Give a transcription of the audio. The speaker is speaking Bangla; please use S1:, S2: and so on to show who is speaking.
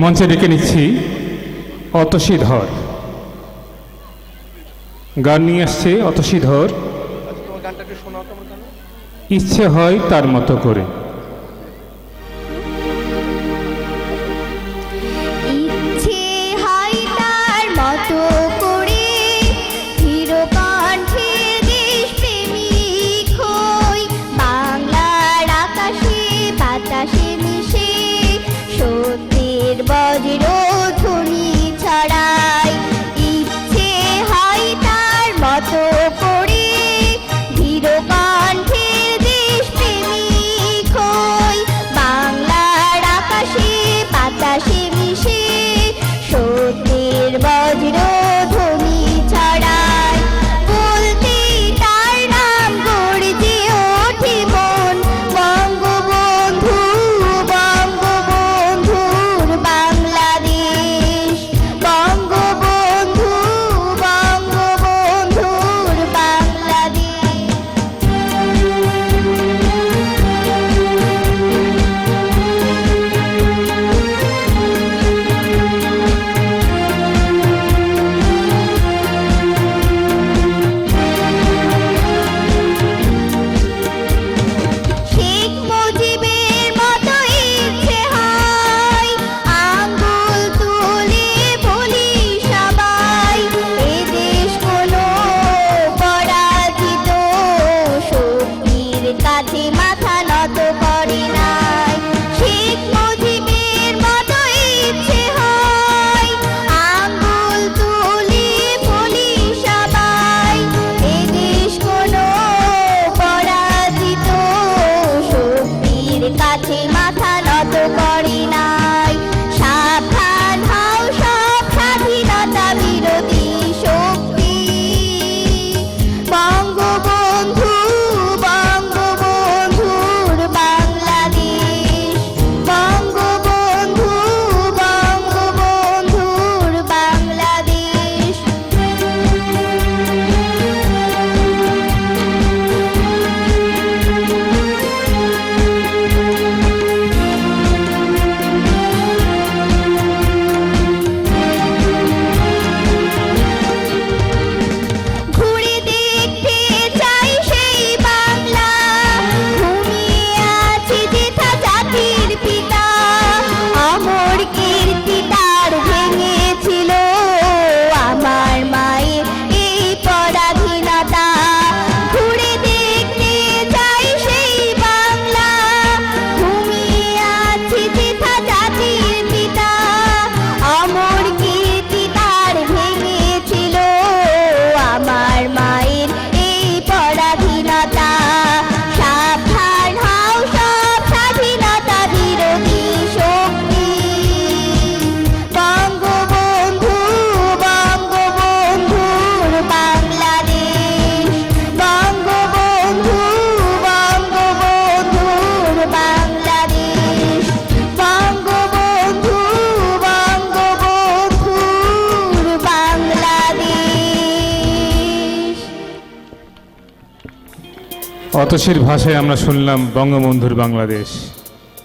S1: মঞ্চে ডেকে নিচ্ছি অতসী ধর গান নিয়ে আসছে অতসী ধর ইচ্ছে হয় তার মতো করে। অতসীর ভাষায় আমরা শুনলাম বঙ্গবন্ধুর বাংলাদেশ।